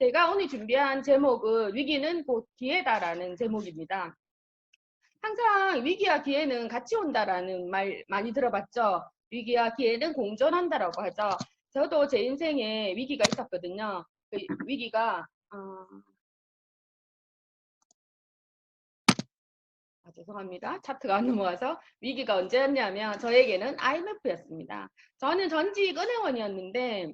제가 오늘 준비한 제목은 위기는 곧 기회다라는 제목입니다. 항상 위기와 기회는 같이 온다라는 말 많이 들어봤죠. 위기와 기회는 공존한다라고 하죠. 저도 제 인생에 위기가 있었거든요. 그 위기가 어... 아, 죄송합니다. 차트가 안 넘어와서 위기가 언제였냐면 저에게는 IMF였습니다. 저는 전직 은행원이었는데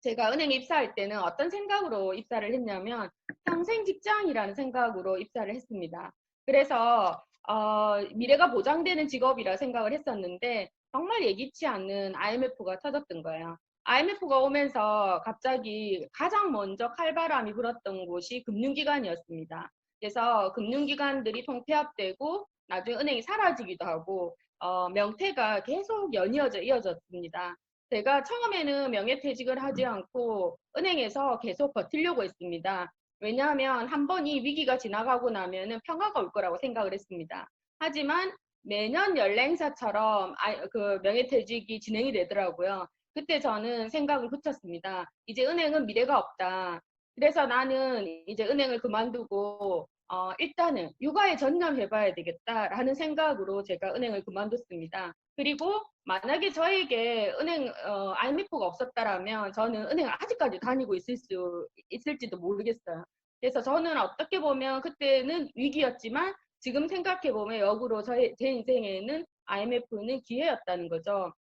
제가 은행 입사할 때는 어떤 생각으로 입사를 했냐면 평생 직장이라는 생각으로 입사를 했습니다. 그래서 어, 미래가 보장되는 직업이라 생각을 했었는데 정말 예기치 않는 IMF가 터졌던 거예요. IMF가 오면서 갑자기 가장 먼저 칼바람이 불었던 곳이 금융기관이었습니다. 그래서 금융기관들이 통폐합되고 나중에 은행이 사라지기도 하고 어, 명태가 계속 연이어져 이어졌습니다. 제가 처음에는 명예퇴직을 하지 않고 은행에서 계속 버티려고 했습니다. 왜냐하면 한 번 이 위기가 지나가고 나면은 평화가 올 거라고 생각을 했습니다. 하지만 매년 연례 행사처럼 그 명예퇴직이 진행이 되더라고요. 그때 저는 생각을 붙였습니다. 이제 은행은 미래가 없다. 그래서 나는 이제 은행을 그만두고 어, 일단은 육아에 전념해봐야 되겠다라는 생각으로 제가 은행을 그만뒀습니다. 그리고 만약에 저에게 은행 어, IMF가 없었다라면 저는 은행을 아직까지 다니고 있을 수 있을지도 모르겠어요. 그래서 저는 어떻게 보면 그때는 위기였지만 지금 생각해 보면 역으로 저의 제 인생에는 IMF는 기회였다는 거죠.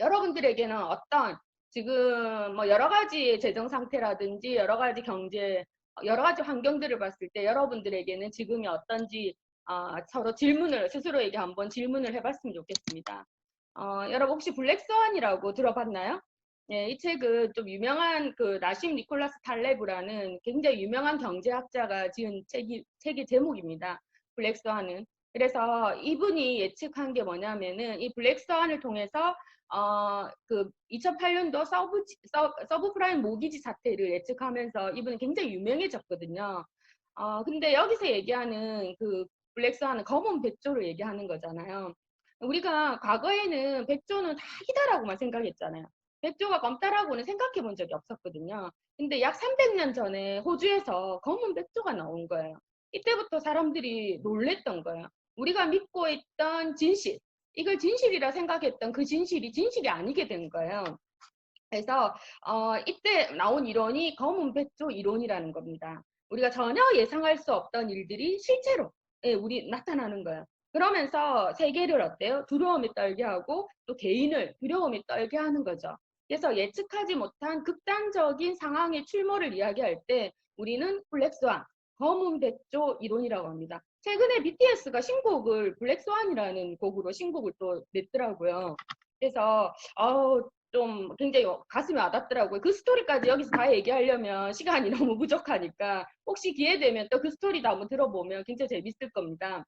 여러분들에게는 어떤 지금 뭐 여러 가지 재정 상태라든지 여러 가지 경제 여러 가지 환경들을 봤을 때 여러분들에게는 지금이 어떤지 어, 서로 질문을 스스로에게 한번 질문을 해봤으면 좋겠습니다. 어, 여러분 혹시 블랙스완이라고 들어봤나요? 예, 이 책은 좀 유명한 그 나심 니콜라스 탈레브라는 굉장히 유명한 경제학자가 지은 책이, 책의 제목입니다. 블랙스완은. 그래서 이분이 예측한 게 뭐냐면은 이 블랙스완을 통해서 어, 그 2008년도 서브, 서, 서브프라임 모기지 사태를 예측하면서 이분은 굉장히 유명해졌거든요. 어, 근데 여기서 얘기하는 그 블랙스완은 검은 백조를 얘기하는 거잖아요. 우리가 과거에는 백조는 다 희다라고만 생각했잖아요. 백조가 검다라고는 생각해 본 적이 없었거든요. 근데 약 300년 전에 호주에서 검은 백조가 나온 거예요. 이때부터 사람들이 놀랬던 거예요. 우리가 믿고 있던 진실, 이걸 진실이라 생각했던 그 진실이 진실이 아니게 된 거예요. 그래서 어, 이때 나온 이론이 검은 백조 이론이라는 겁니다. 우리가 전혀 예상할 수 없던 일들이 실제로 예, 우리 나타나는 거예요. 그러면서 세계를 어때요? 두려움에 떨게 하고 또 개인을 두려움에 떨게 하는 거죠. 그래서 예측하지 못한 극단적인 상황의 출몰을 이야기할 때 우리는 블랙스완, 검은 백조 이론이라고 합니다. 최근에 BTS가 신곡을 블랙스완이라는 곡으로 신곡을 또 냈더라고요. 그래서 어우 좀 굉장히 가슴이 와닿더라고요. 그 스토리까지 여기서 다 얘기하려면 시간이 너무 부족하니까 혹시 기회 되면 또 그 스토리도 한번 들어보면 굉장히 재밌을 겁니다.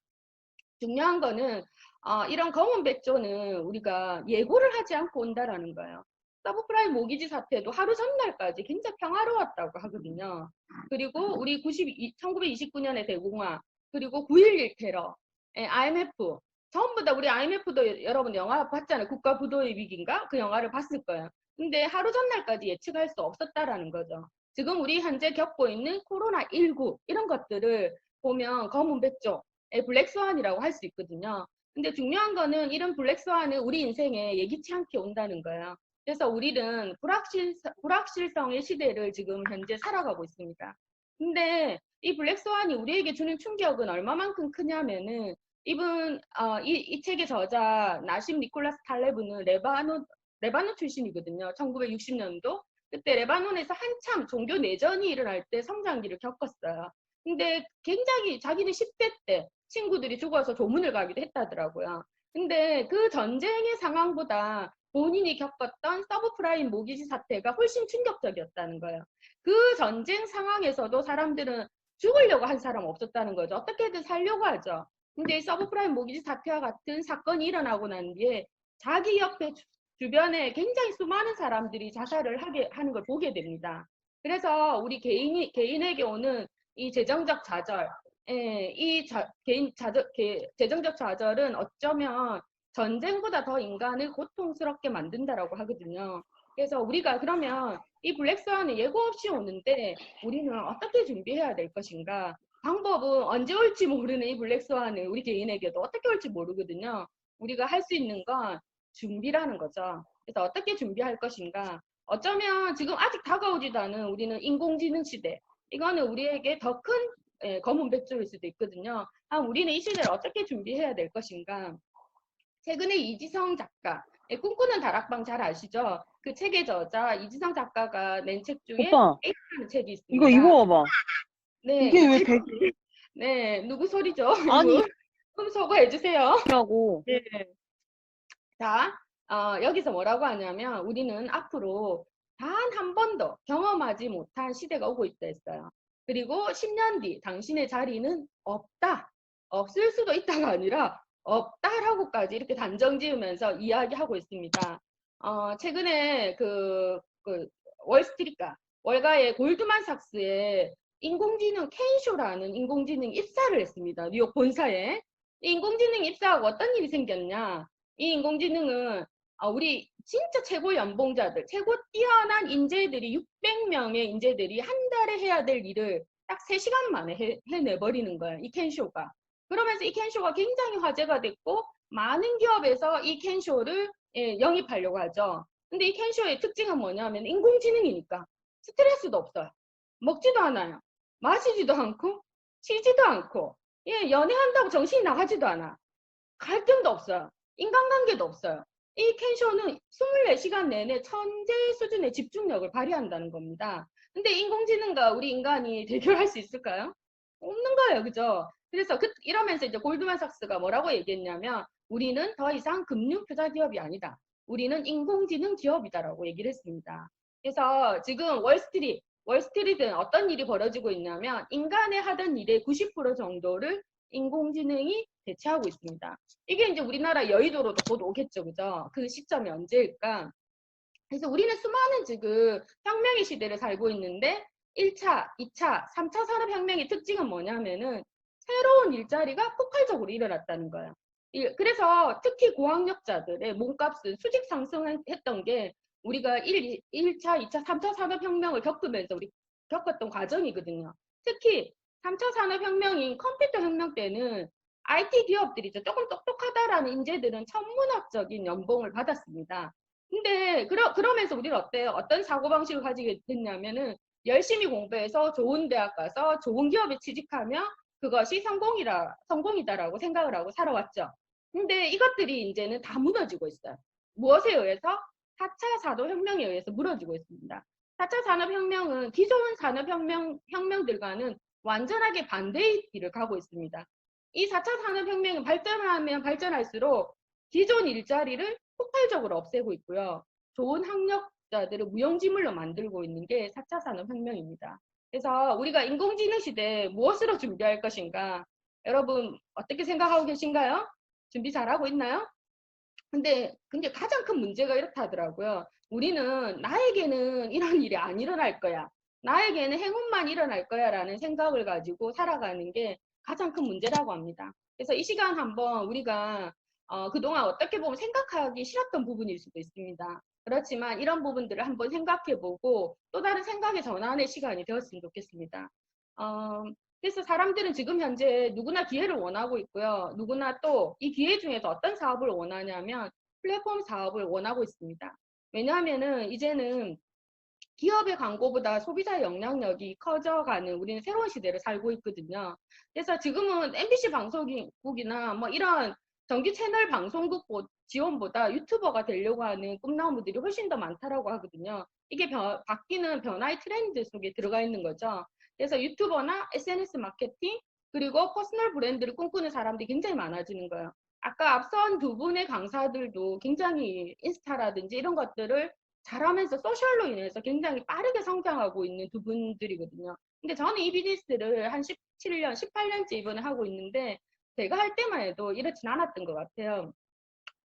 중요한 거는 어, 이런 검은 백조는 우리가 예고를 하지 않고 온다라는 거예요. 서브프라임 모기지 사태도 하루 전날까지 굉장히 평화로웠다고 하거든요. 그리고 우리 92, 1929년의 대공화, 그리고 9.11 테러, IMF, 전부 다 우리 IMF도 여러분 영화 봤잖아요. 국가 부도의 위기인가? 그 영화를 봤을 거예요. 근데 하루 전날까지 예측할 수 없었다라는 거죠. 지금 우리 현재 겪고 있는 코로나19 이런 것들을 보면 검은 백조, 블랙스완이라고 할 수 있거든요. 근데 중요한 거는 이런 블랙스완은 우리 인생에 예기치 않게 온다는 거예요. 그래서 우리는 불확실, 불확실성의 시대를 지금 현재 살아가고 있습니다. 근데 이 블랙스완이 우리에게 주는 충격은 얼마만큼 크냐면은 이분 어, 이, 이 책의 저자 나심 니콜라스 탈레브는 레바논 레바논 출신이거든요. 1960년도 그때 레바논에서 한참 종교 내전이 일어날 때 성장기를 겪었어요. 근데 굉장히 자기는 10대 때 친구들이 죽어서 조문을 가기도 했다더라고요. 근데 그 전쟁의 상황보다 본인이 겪었던 서브프라임 모기지 사태가 훨씬 충격적이었다는 거예요. 그 전쟁 상황에서도 사람들은 죽으려고 한 사람 없었다는 거죠. 어떻게든 살려고 하죠. 근데 이 서브프라임 모기지 사태와 같은 사건이 일어나고 난 뒤에 자기 옆에 주변에 굉장히 수많은 사람들이 자살을 하게 하는 걸 보게 됩니다. 그래서 우리 개인이 개인에게 오는 이 재정적 좌절, 예, 이 자, 개인 자절, 개, 재정적 좌절은 어쩌면 전쟁보다 더 인간을 고통스럽게 만든다라고 하거든요. 그래서 우리가 그러면 이 블랙스완은 예고 없이 오는데 우리는 어떻게 준비해야 될 것인가? 방법은 언제 올지 모르는 이 블랙스완은 우리 개인에게도 어떻게 올지 모르거든요. 우리가 할 수 있는 건 준비라는 거죠. 그래서 어떻게 준비할 것인가? 어쩌면 지금 아직 다가오지도 않은 우리는 인공지능 시대. 이거는 우리에게 더큰 예, 검은 백조일 수도 있거든요. 아, 우리는 이 시대를 어떻게 준비해야 될 것인가? 최근에 이지성 작가, 예, 꿈꾸는 다락방 잘 아시죠? 그 책의 저자 이지성 작가가 낸 책 중에 오빠, A라는 책이 있습니다. 이거 입어봐봐. 네, 이게 왜 백- 네, 누구 소리죠? 아니. 좀 소거해 주세요. 이라고. 네. 자, 어, 여기서 뭐라고 하냐면 우리는 앞으로 단 한 번도 경험하지 못한 시대가 오고 있다 했어요. 그리고 10년 뒤 당신의 자리는 없다. 없을 수도 있다가 아니라 없다라고까지 이렇게 단정 지으면서 이야기하고 있습니다. 어, 최근에 그, 그 월스트리트가 월가의 골드만삭스에 인공지능 켄쇼라는 인공지능 입사를 했습니다. 뉴욕 본사에. 이 인공지능 입사하고 어떤 일이 생겼냐? 이 인공지능은 아, 우리 진짜 최고 연봉자들, 최고 뛰어난 인재들이 600명의 인재들이 한 달에 해야 될 일을 딱 3시간 만에 해, 해내버리는 거예요. 이 캔쇼가. 그러면서 이 캔쇼가 굉장히 화제가 됐고 많은 기업에서 이 캔쇼를 예, 영입하려고 하죠. 근데 이 캔쇼의 특징은 뭐냐면 인공지능이니까 스트레스도 없어요. 먹지도 않아요. 마시지도 않고 쉬지도 않고 예, 연애한다고 정신이 나가지도 않아. 갈등도 없어요. 인간관계도 없어요. 이 캔쇼는 24시간 내내 천재 수준의 집중력을 발휘한다는 겁니다. 근데 인공지능과 우리 인간이 대결할 수 있을까요? 없는 거예요. 그죠? 그래서 그, 이러면서 이제 골드만삭스가 뭐라고 얘기했냐면 우리는 더 이상 금융 투자 기업이 아니다. 우리는 인공지능 기업이다라고 얘기를 했습니다. 그래서 지금 월스트리트, 월스트리트는 어떤 일이 벌어지고 있냐면 인간의 하던 일의 90% 정도를 인공지능이 대체하고 있습니다. 이게 이제 우리나라 여의도로도 곧 오겠죠, 그죠? 그 시점이 언제일까? 그래서 우리는 수많은 지금 혁명의 시대를 살고 있는데 1차, 2차, 3차 산업혁명의 특징은 뭐냐면은 새로운 일자리가 폭발적으로 일어났다는 거예요. 일- 그래서 특히 고학력자들의 몸값은 수직 상승했던 게 우리가 1, 1차, 2차, 3차 산업혁명을 겪으면서 우리 겪었던 과정이거든요. 특히 3차 산업혁명인 컴퓨터 혁명 때는 IT 기업들이죠. 조금 똑똑하다라는 인재들은 천문학적인 연봉을 받았습니다. 근데 그러, 그러면서 우리는 어때요? 어떤 사고방식을 가지게 됐냐면은 열심히 공부해서 좋은 대학 가서 좋은 기업에 취직하면 그것이 성공이라, 성공이다라고 생각을 하고 살아왔죠. 근데 이것들이 이제는 다 무너지고 있어요. 무엇에 의해서? 4차 산업혁명에 의해서 무너지고 있습니다. 4차 산업혁명은 기존 산업혁명, 혁명들과는 완전하게 반대의 길을 가고 있습니다. 이 4차 산업혁명은 발전하면 발전할수록 기존 일자리를 폭발적으로 없애고 있고요. 좋은 학력자들을 무용지물로 만들고 있는 게 4차 산업혁명입니다. 그래서 우리가 인공지능 시대에 무엇으로 준비할 것인가? 여러분 어떻게 생각하고 계신가요? 준비 잘하고 있나요? 근데 근데 가장 큰 문제가 이렇다 하더라고요. 우리는 나에게는 이런 일이 안 일어날 거야. 나에게는 행운만 일어날 거야라는 생각을 가지고 살아가는 게 가장 큰 문제라고 합니다. 그래서 이 시간 한번 우리가 어, 그동안 어떻게 보면 생각하기 싫었던 부분일 수도 있습니다. 그렇지만 이런 부분들을 한번 생각해보고 또 다른 생각의 전환의 시간이 되었으면 좋겠습니다. 어, 그래서 사람들은 지금 현재 누구나 기회를 원하고 있고요. 누구나 또 이 기회 중에서 어떤 사업을 원하냐면 플랫폼 사업을 원하고 있습니다. 왜냐하면은 이제는 기업의 광고보다 소비자의 영향력이 커져가는 우리는 새로운 시대를 살고 있거든요. 그래서 지금은 MBC 방송국이나 뭐 이런 정규 채널 방송국 보- 지원보다 유튜버가 되려고 하는 꿈나무들이 훨씬 더 많다라고 하거든요. 이게 변- 바뀌는 변화의 트렌드 속에 들어가 있는 거죠. 그래서 유튜버나 SNS 마케팅 그리고 퍼스널 브랜드를 꿈꾸는 사람들이 굉장히 많아지는 거예요. 아까 앞선 두 분의 강사들도 굉장히 인스타라든지 이런 것들을 잘하면서 소셜로 인해서 굉장히 빠르게 성장하고 있는 두 분들이거든요. 근데 저는 이 비즈니스를 한 17년, 18년째 이번에 하고 있는데 제가 할 때만 해도 이렇진 않았던 것 같아요.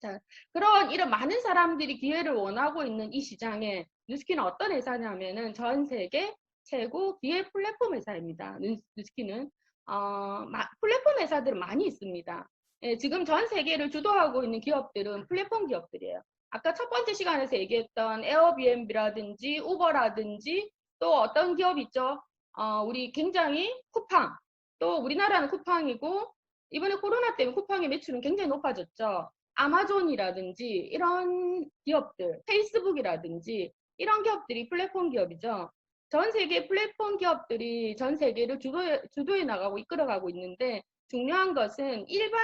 자, 그런 이런 많은 사람들이 기회를 원하고 있는 이 시장에 뉴스키는 어떤 회사냐면은 전 세계 최고 기회 플랫폼 회사입니다. 뉴- 뉴스키는 어, 마- 플랫폼 회사들은 많이 있습니다. 예, 지금 전 세계를 주도하고 있는 기업들은 플랫폼 기업들이에요. 아까 첫 번째 시간에서 얘기했던 에어비앤비라든지 우버라든지 또 어떤 기업 있죠? 어, 우리 굉장히 쿠팡 또 우리나라는 쿠팡이고 이번에 코로나 때문에 쿠팡의 매출은 굉장히 높아졌죠. 아마존이라든지 이런 기업들, 페이스북이라든지 이런 기업들이 플랫폼 기업이죠. 전 세계 플랫폼 기업들이 전 세계를 주도해, 주도해 나가고 이끌어가고 있는데 중요한 것은 일반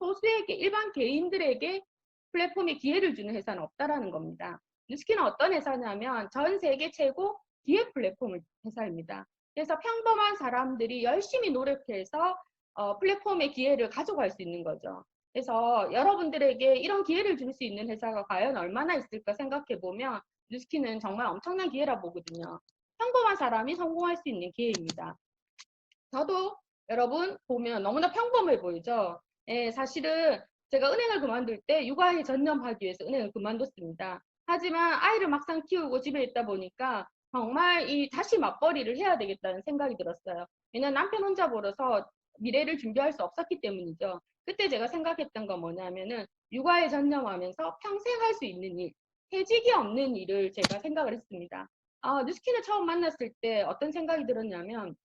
소수에게, 일반 개인들에게 플랫폼에 기회를 주는 회사는 없다라는 겁니다. 뉴스키는 어떤 회사냐면 전 세계 최고 기획 플랫폼 회사입니다. 그래서 평범한 사람들이 열심히 노력해서 어, 플랫폼의 기회를 가져갈 수 있는 거죠. 그래서 여러분들에게 이런 기회를 줄 수 있는 회사가 과연 얼마나 있을까 생각해 보면 뉴스키는 정말 엄청난 기회라 보거든요. 평범한 사람이 성공할 수 있는 기회입니다. 저도 여러분 보면 너무나 평범해 보이죠. 예, 사실은 제가 은행을 그만둘 때 육아에 전념하기 위해서 은행을 그만뒀습니다. 하지만 아이를 막상 키우고 집에 있다 보니까 정말 이 다시 맞벌이를 해야 되겠다는 생각이 들었어요. 왜냐면 남편 혼자 벌어서 미래를 준비할 수 없었기 때문이죠. 그때 제가 생각했던 건 뭐냐면은 육아에 전념하면서 평생 할 수 있는 일, 퇴직이 없는 일을 제가 생각을 했습니다. 아, 뉴스킨을 처음 만났을 때 어떤 생각이 들었냐면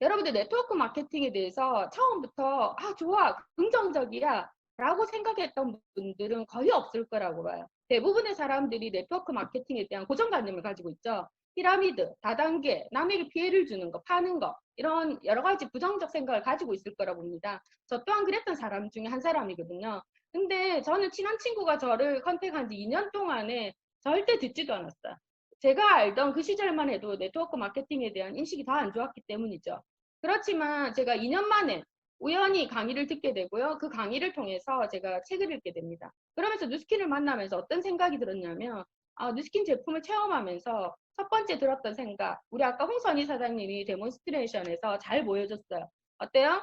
여러분들 네트워크 마케팅에 대해서 처음부터 아 좋아 긍정적이야 라고 생각했던 분들은 거의 없을 거라고 봐요. 대부분의 사람들이 네트워크 마케팅에 대한 고정관념을 가지고 있죠. 피라미드, 다단계, 남에게 피해를 주는 거, 파는 거 이런 여러 가지 부정적 생각을 가지고 있을 거라 봅니다. 저 또한 그랬던 사람 중에 한 사람이거든요. 근데 저는 친한 친구가 저를 컨택한 지 2년 동안에 절대 듣지도 않았어요. 제가 알던 그 시절만 해도 네트워크 마케팅에 대한 인식이 다 안 좋았기 때문이죠. 그렇지만 제가 2년 만에 우연히 강의를 듣게 되고요. 그 강의를 통해서 제가 책을 읽게 됩니다. 그러면서 뉴스킨을 만나면서 어떤 생각이 들었냐면 아, 뉴스킨 제품을 체험하면서 첫 번째 들었던 생각 우리 아까 홍선희 사장님이 데몬스트레이션에서 잘 보여줬어요. 어때요?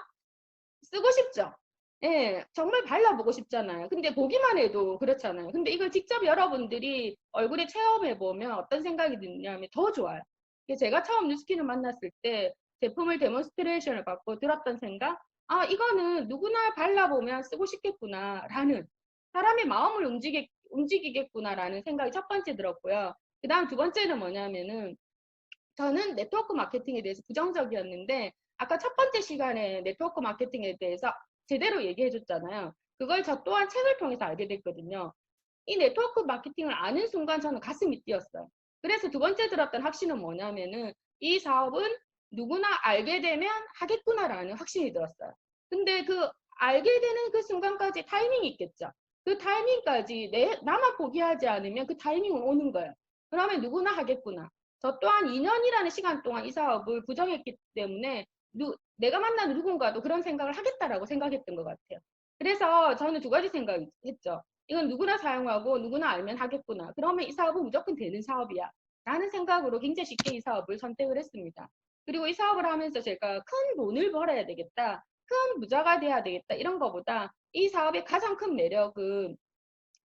쓰고 싶죠? 예, 정말 발라보고 싶잖아요. 근데 보기만 해도 그렇잖아요. 근데 이걸 직접 여러분들이 얼굴에 체험해보면 어떤 생각이 드냐면 더 좋아요. 제가 처음 뉴스킨을 만났을 때 제품을 데몬스트레이션을 받고 들었던 생각, 아, 이거는 누구나 발라보면 쓰고 싶겠구나, 라는 사람의 마음을 움직이, 움직이겠구나, 라는 생각이 첫 번째 들었고요. 그 다음 두 번째는 뭐냐면은, 저는 네트워크 마케팅에 대해서 부정적이었는데, 아까 첫 번째 시간에 네트워크 마케팅에 대해서 제대로 얘기해 줬잖아요. 그걸 저 또한 책을 통해서 알게 됐거든요. 이 네트워크 마케팅을 아는 순간 저는 가슴이 뛰었어요. 그래서 두 번째 들었던 확신은 뭐냐면은 이 사업은 누구나 알게 되면 하겠구나라는 확신이 들었어요. 근데 그 알게 되는 그 순간까지 타이밍이 있겠죠. 그 타이밍까지 내, 나만 포기하지 않으면 그 타이밍은 오는 거예요. 그러면 누구나 하겠구나. 저 또한 2년이라는 시간 동안 이 사업을 부정했기 때문에 누, 내가 만난 누군가도 그런 생각을 하겠다라고 생각했던 것 같아요. 그래서 저는 두 가지 생각을 했죠. 이건 누구나 사용하고 누구나 알면 하겠구나. 그러면 이 사업은 무조건 되는 사업이야. 라는 생각으로 굉장히 쉽게 이 사업을 선택을 했습니다. 그리고 이 사업을 하면서 제가 큰 돈을 벌어야 되겠다. 큰 부자가 돼야 되겠다. 이런 거보다 이 사업의 가장 큰 매력은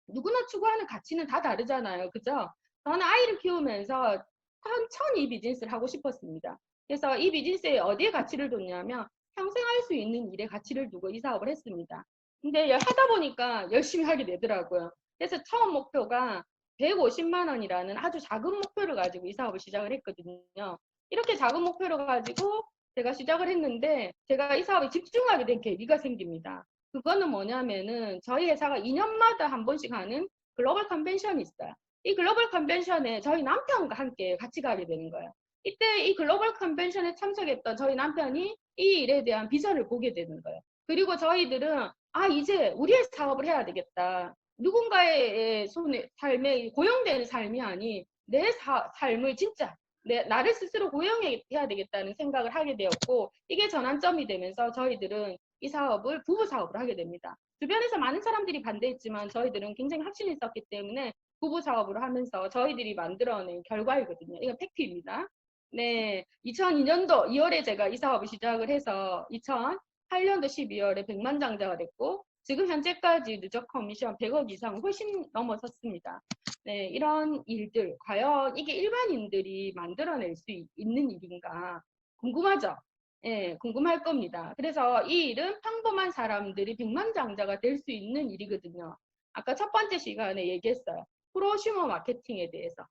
누구나 추구하는 가치는 다 다르잖아요. 그죠? 저는 아이를 키우면서 천천히 비즈니스를 하고 싶었습니다. 그래서 이 비즈니스에 어디에 가치를 뒀냐면 평생 할 수 있는 일에 가치를 두고 이 사업을 했습니다. 근데 하다 보니까 열심히 하게 되더라고요. 그래서 처음 목표가 150만 원이라는 아주 작은 목표를 가지고 이 사업을 시작을 했거든요. 이렇게 작은 목표를 가지고 제가 시작을 했는데 제가 이 사업에 집중하게 된 계기가 생깁니다. 그거는 뭐냐면은 저희 회사가 2년마다 한 번씩 하는 글로벌 컨벤션이 있어요. 이 글로벌 컨벤션에 저희 남편과 함께 같이 가게 되는 거예요. 이때 이 글로벌 컨벤션에 참석했던 저희 남편이 이 일에 대한 비전을 보게 되는 거예요. 그리고 저희들은 아 이제 우리의 사업을 해야 되겠다. 누군가의 손에 삶에 고용되는 삶이 아닌 내 사, 삶을 진짜 내, 나를 스스로 고용해야 되겠다는 생각을 하게 되었고 이게 전환점이 되면서 저희들은 이 사업을 부부 사업을 하게 됩니다. 주변에서 많은 사람들이 반대했지만 저희들은 굉장히 확신이 있었기 때문에 부부 사업을 하면서 저희들이 만들어낸 결과이거든요. 이건 팩트입니다. 네, 2002년도 2월에 제가 이 사업을 시작을 해서 2008년도 12월에 100만 장자가 됐고 지금 현재까지 누적 커미션 100억 이상 훨씬 넘어섰습니다. 네, 이런 일들 과연 이게 일반인들이 만들어낼 수 있는 일인가 궁금하죠? 예, 궁금할 겁니다. 그래서 이 일은 평범한 사람들이 백만장자가 될 수 있는 일이거든요. 아까 첫 번째 시간에 얘기했어요. 프로슈머 마케팅에 대해서.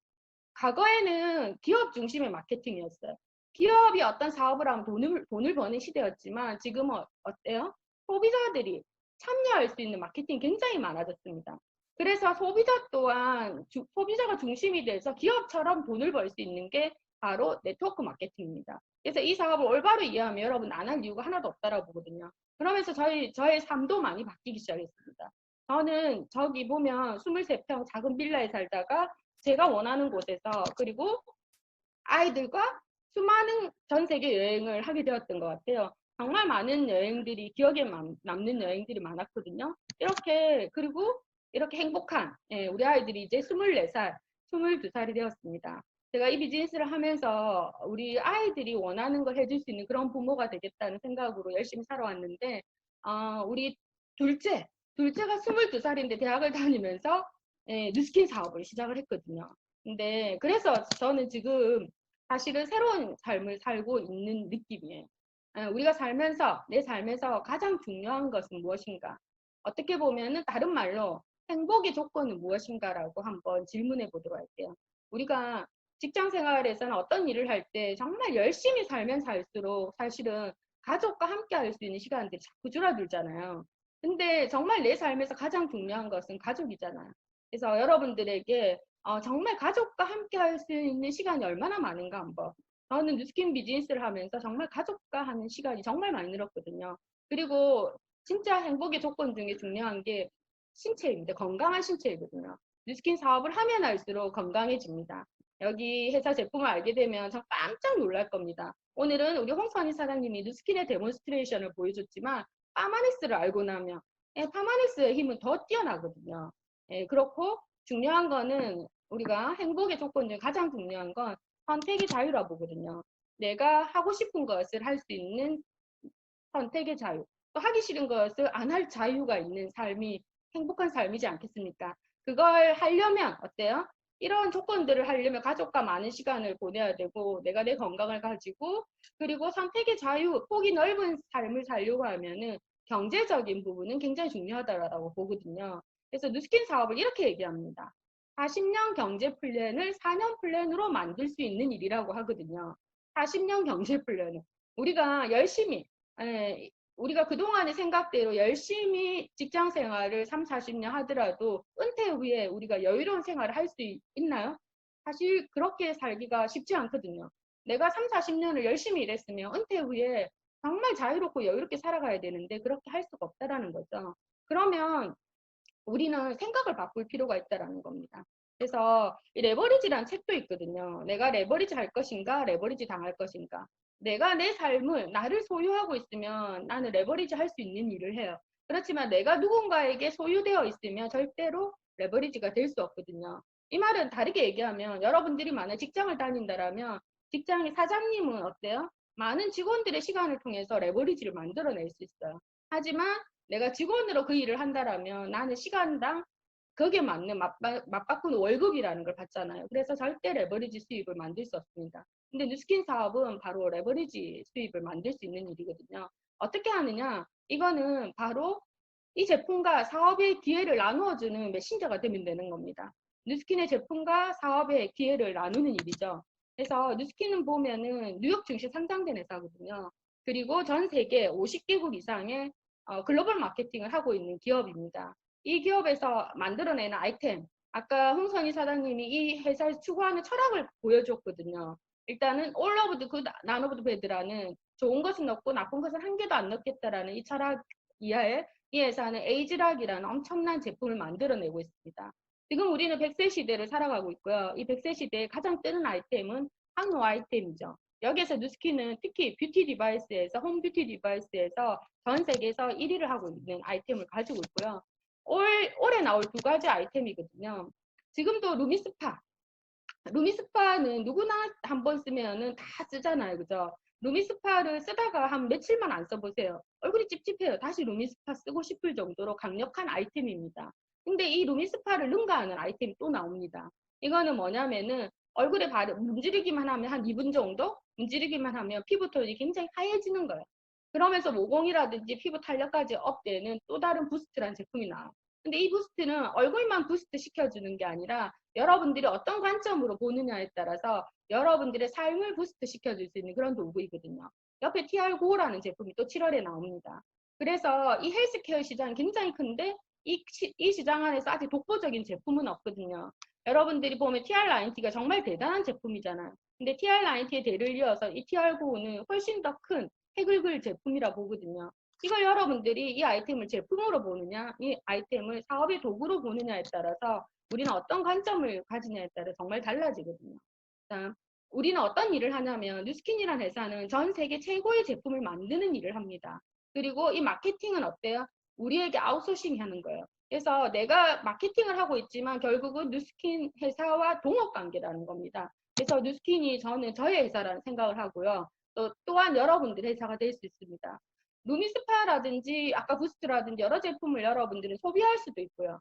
과거에는 기업 중심의 마케팅이었어요. 기업이 어떤 사업을 하면 돈을, 돈을 버는 시대였지만 지금은 어때요? 소비자들이 참여할 수 있는 마케팅이 굉장히 많아졌습니다. 그래서 소비자 또한 주, 소비자가 중심이 돼서 기업처럼 돈을 벌 수 있는 게 바로 네트워크 마케팅입니다. 그래서 이 사업을 올바로 이해하면 여러분 안 할 이유가 하나도 없다라고 보거든요. 그러면서 저희 저의 삶도 많이 바뀌기 시작했습니다. 저는 저기 보면 23평 작은 빌라에 살다가 제가 원하는 곳에서 그리고 아이들과 수많은 전 세계 여행을 하게 되었던 것 같아요. 정말 많은 여행들이 기억에 남는 여행들이 많았거든요. 이렇게 그리고 이렇게 행복한 예, 우리 아이들이 이제 24살, 22살이 되었습니다. 제가 이 비즈니스를 하면서 우리 아이들이 원하는 걸 해줄 수 있는 그런 부모가 되겠다는 생각으로 열심히 살아왔는데 어, 우리 둘째, 둘째가 22살인데 대학을 다니면서 예, 뉴스킨 사업을 시작을 했거든요. 근데 그래서 저는 지금 사실은 새로운 삶을 살고 있는 느낌이에요. 예, 우리가 살면서 내 삶에서 가장 중요한 것은 무엇인가? 어떻게 보면은 다른 말로 행복의 조건은 무엇인가라고 한번 질문해 보도록 할게요. 우리가 직장 생활에서는 어떤 일을 할 때 정말 열심히 살면 살수록 사실은 가족과 함께 할 수 있는 시간들이 자꾸 줄어들잖아요. 근데 정말 내 삶에서 가장 중요한 것은 가족이잖아요. 그래서 여러분들에게 어, 정말 가족과 함께 할 수 있는 시간이 얼마나 많은가 한번. 저는 뉴스킨 비즈니스를 하면서 정말 가족과 하는 시간이 정말 많이 늘었거든요. 그리고 진짜 행복의 조건 중에 중요한 게 신체입니다. 건강한 신체이거든요. 뉴스킨 사업을 하면 할수록 건강해집니다. 여기 회사 제품을 알게 되면 참 깜짝 놀랄 겁니다. 오늘은 우리 홍선희 사장님이 뉴스킨의 데몬스트레이션을 보여줬지만 파마니스를 알고 나면 예, 파마니스의 힘은 더 뛰어나거든요. 예, 그렇고 중요한 거는 우리가 행복의 조건 중 가장 중요한 건 선택의 자유라 보거든요. 내가 하고 싶은 것을 할 수 있는 선택의 자유. 또 하기 싫은 것을 안 할 자유가 있는 삶이 행복한 삶이지 않겠습니까? 그걸 하려면 어때요? 이런 조건들을 하려면 가족과 많은 시간을 보내야 되고 내가 내 건강을 가지고 그리고 선택의 자유, 폭이 넓은 삶을 살려고 하면은 경제적인 부분은 굉장히 중요하다고 보거든요. 그래서 뉴스킨 사업을 이렇게 얘기합니다. 40년 경제 플랜을 4년 플랜으로 만들 수 있는 일이라고 하거든요. 40년 경제 플랜을 우리가 열심히 에, 우리가 그동안의 생각대로 열심히 직장 생활을 3, 40년 하더라도 은퇴 후에 우리가 여유로운 생활을 할 수 있나요? 사실 그렇게 살기가 쉽지 않거든요. 내가 3, 40년을 열심히 일했으면 은퇴 후에 정말 자유롭고 여유롭게 살아가야 되는데 그렇게 할 수가 없다라는 거죠. 그러면 우리는 생각을 바꿀 필요가 있다라는 겁니다. 그래서 이 레버리지라는 책도 있거든요. 내가 레버리지 할 것인가, 레버리지 당할 것인가. 내가 내 삶을 나를 소유하고 있으면 나는 레버리지 할 수 있는 일을 해요. 그렇지만 내가 누군가에게 소유되어 있으면 절대로 레버리지가 될 수 없거든요. 이 말은 다르게 얘기하면 여러분들이 만약 직장을 다닌다라면 직장의 사장님은 어때요? 많은 직원들의 시간을 통해서 레버리지를 만들어낼 수 있어요. 하지만 내가 직원으로 그 일을 한다라면 나는 시간당 거기에 맞는 맞바, 맞바꾸는 월급이라는 걸 받잖아요. 그래서 절대 레버리지 수입을 만들 수 없습니다. 근데 뉴스킨 사업은 바로 레버리지 수입을 만들 수 있는 일이거든요. 어떻게 하느냐? 이거는 바로 이 제품과 사업의 기회를 나누어주는 메신저가 되면 되는 겁니다. 뉴스킨의 제품과 사업의 기회를 나누는 일이죠. 그래서 뉴스킨은 보면은 뉴욕 증시 상장된 회사거든요. 그리고 전 세계 50개국 이상의 어, 글로벌 마케팅을 하고 있는 기업입니다. 이 기업에서 만들어내는 아이템, 아까 홍선희 사장님이 이 회사에서 추구하는 철학을 보여줬거든요. 일단은 all of the good, none of the bad라는 좋은 것은 넣고 나쁜 것은 한 개도 안 넣겠다라는 이 철학 이하에 이 회사는 에이즈락이라는 엄청난 제품을 만들어내고 있습니다. 지금 우리는 100세 시대를 살아가고 있고요. 이 100세 시대에 가장 뜨는 아이템은 항노 아이템이죠. 여기에서 누스키는 특히 뷰티 디바이스에서 홈 뷰티 디바이스에서 전 세계에서 1위를 하고 있는 아이템을 가지고 있고요. 올, 올해 나올 두 가지 아이템이거든요. 지금도 루미스파. 루미스파는 누구나 한 번 쓰면은 다 쓰잖아요. 그죠? 루미스파를 쓰다가 한 며칠만 안 써보세요. 얼굴이 찝찝해요. 다시 루미스파 쓰고 싶을 정도로 강력한 아이템입니다. 근데 이 루미스파를 능가하는 아이템이 또 나옵니다. 이거는 뭐냐면은 얼굴에 바르, 문지르기만 하면 한 2분 정도? 문지르기만 하면 피부톤이 굉장히 하얘지는 거예요. 그러면서 모공이라든지 피부 탄력까지 업되는 또 다른 부스트란 제품이 나와요. 근데 이 부스트는 얼굴만 부스트 시켜주는 게 아니라 여러분들이 어떤 관점으로 보느냐에 따라서 여러분들의 삶을 부스트 시켜줄 수 있는 그런 도구이거든요. 옆에 TR9라는 제품이 또 7월에 나옵니다. 그래서 이 헬스케어 시장이 굉장히 큰데 이, 시, 이 시장 안에서 아직 독보적인 제품은 없거든요. 여러분들이 보면 TR90가 정말 대단한 제품이잖아요. 근데 TR90의 대를 이어서 이 TR9는 훨씬 더큰 해글글 제품이라 보거든요. 이걸 여러분들이 이 아이템을 제품으로 보느냐, 이 아이템을 사업의 도구로 보느냐에 따라서 우리는 어떤 관점을 가지냐에 따라 정말 달라지거든요. 자, 우리는 어떤 일을 하냐면 뉴스킨이라는 회사는 전 세계 최고의 제품을 만드는 일을 합니다. 그리고 이 마케팅은 어때요? 우리에게 아웃소싱 하는 거예요. 그래서 내가 마케팅을 하고 있지만 결국은 뉴스킨 회사와 동업 관계라는 겁니다. 그래서 뉴스킨이 저는 저의 회사라는 생각을 하고요. 또 또한 여러분들의 회사가 될 수 있습니다. 루미스파라든지 아까 부스트라든지 여러 제품을 여러분들은 소비할 수도 있고요.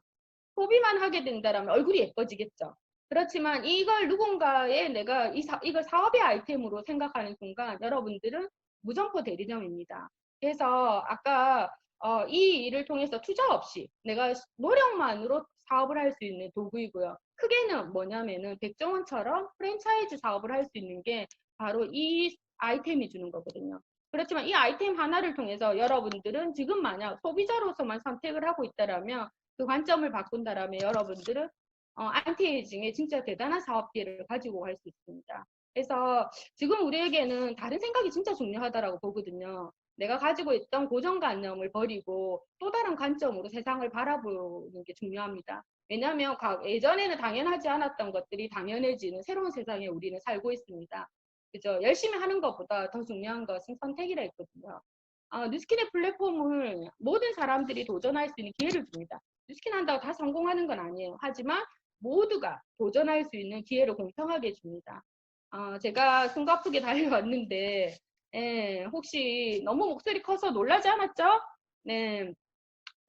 소비만 하게 된다면 얼굴이 예뻐지겠죠. 그렇지만 이걸 누군가의 내가 이 사, 이걸 사업의 아이템으로 생각하는 순간 여러분들은 무점포 대리점입니다. 그래서 아까 어, 이 일을 통해서 투자 없이 내가 노력만으로 사업을 할 수 있는 도구이고요. 크게는 뭐냐면은 백종원처럼 프랜차이즈 사업을 할 수 있는 게 바로 이 아이템이 주는 거거든요. 그렇지만 이 아이템 하나를 통해서 여러분들은 지금 만약 소비자로서만 선택을 하고 있다라면 그 관점을 바꾼다라면 여러분들은 어, 안티에이징에 진짜 대단한 사업 기회를 가지고 갈 수 있습니다. 그래서 지금 우리에게는 다른 생각이 진짜 중요하다라고 보거든요. 내가 가지고 있던 고정관념을 버리고 또 다른 관점으로 세상을 바라보는 게 중요합니다. 왜냐하면 예전에는 당연하지 않았던 것들이 당연해지는 새로운 세상에 우리는 살고 있습니다. 그죠? 열심히 하는 것보다 더 중요한 것은 선택이라 했거든요. 아, 뉴스킨의 플랫폼을 모든 사람들이 도전할 수 있는 기회를 줍니다. 뉴스킨 한다고 다 성공하는 건 아니에요. 하지만 모두가 도전할 수 있는 기회를 공평하게 줍니다. 어, 제가 숨가쁘게 달려왔는데 예, 혹시 너무 목소리 커서 놀라지 않았죠? 네,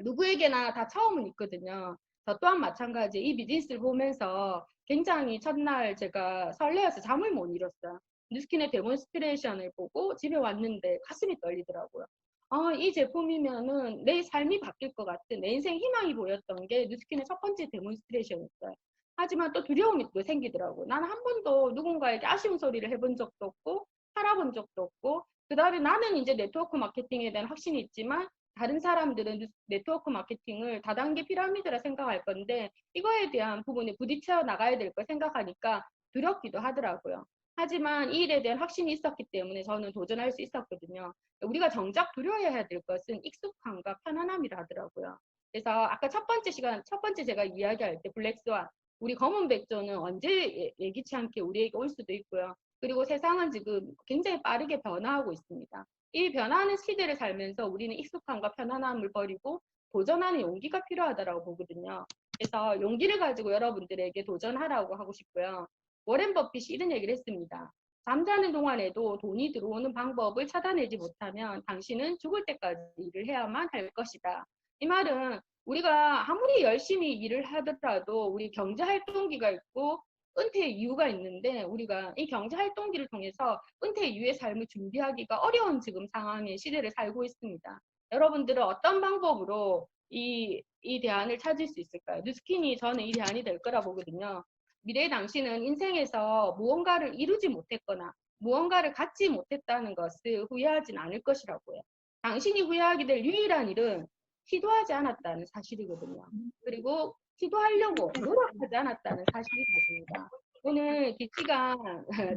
누구에게나 다 처음은 있거든요. 저 또한 마찬가지 이 비즈니스를 보면서 굉장히 첫날 제가 설레어서 잠을 못 이뤘어요. 뉴스킨의 데몬스트레이션을 보고 집에 왔는데 가슴이 떨리더라고요. 아, 이 제품이면은 내 삶이 바뀔 것 같은 내 인생 희망이 보였던 게 뉴스킨의 첫 번째 데몬스트레이션이었어요. 하지만 또 두려움이 또 생기더라고요. 나는 한 번도 누군가에게 아쉬운 소리를 해본 적도 없고 살아본 적도 없고 그 다음에 나는 이제 네트워크 마케팅에 대한 확신이 있지만 다른 사람들은 네트워크 마케팅을 다단계 피라미드라 생각할 건데 이거에 대한 부분에 부딪혀 나가야 될 걸 생각하니까 두렵기도 하더라고요. 하지만 이 일에 대한 확신이 있었기 때문에 저는 도전할 수 있었거든요. 우리가 정작 두려워해야 될 것은 익숙함과 편안함이라 하더라고요. 그래서 아까 첫 번째 시간, 첫 번째 제가 이야기할 때 블랙스와 우리 검은 백조는 언제 예, 예기치 않게 우리에게 올 수도 있고요. 그리고 세상은 지금 굉장히 빠르게 변화하고 있습니다. 이 변화하는 시대를 살면서 우리는 익숙함과 편안함을 버리고 도전하는 용기가 필요하다고 보거든요. 그래서 용기를 가지고 여러분들에게 도전하라고 하고 싶고요. 워렌 버핏이 이런 얘기를 했습니다. 잠자는 동안에도 돈이 들어오는 방법을 찾아내지 못하면 당신은 죽을 때까지 일을 해야만 할 것이다. 이 말은 우리가 아무리 열심히 일을 하더라도 우리 경제 활동기가 있고 은퇴 이유가 있는데 우리가 이 경제 활동기를 통해서 은퇴 이후의 삶을 준비하기가 어려운 지금 상황의 시대를 살고 있습니다. 여러분들은 어떤 방법으로 이, 이 대안을 찾을 수 있을까요? 뉴스킨이 저는 이 대안이 될 거라 보거든요. 미래의 당신은 인생에서 무언가를 이루지 못했거나 무언가를 갖지 못했다는 것을 후회하진 않을 것이라고요. 당신이 후회하게 될 유일한 일은 시도하지 않았다는 사실이거든요. 그리고 시도하려고 노력하지 않았다는 사실이 되십니다. 오늘 기치가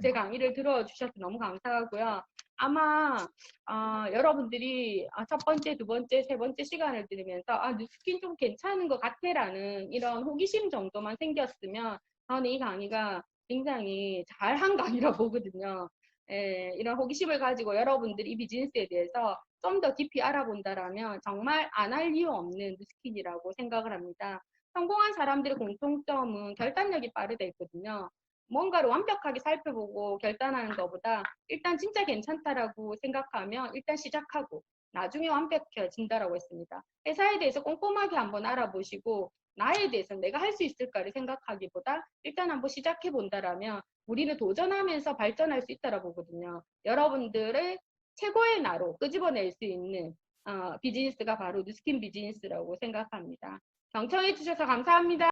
제 강의를 들어주셔서 너무 감사하고요. 아마 어, 여러분들이 아, 첫 번째, 두 번째, 세 번째 시간을 들으면서 아, 뉴스킨 좀 괜찮은 것 같아라는 이런 호기심 정도만 생겼으면 저는 이 강의가 굉장히 잘한 강의라 보거든요. 예, 이런 호기심을 가지고 여러분들이 이 비즈니스에 대해서 좀 더 깊이 알아본다라면 정말 안 할 이유 없는 뉴스킨이라고 생각을 합니다. 성공한 사람들의 공통점은 결단력이 빠르다 했거든요. 뭔가를 완벽하게 살펴보고 결단하는 것보다 일단 진짜 괜찮다라고 생각하면 일단 시작하고 나중에 완벽해진다라고 했습니다. 회사에 대해서 꼼꼼하게 한번 알아보시고 나에 대해서 내가 할 수 있을까를 생각하기보다 일단 한번 시작해 본다라면 우리는 도전하면서 발전할 수 있다라고 보거든요. 여러분들의 최고의 나로 끄집어낼 수 있는 어, 비즈니스가 바로 뉴스킨 비즈니스라고 생각합니다. 경청해 주셔서 감사합니다.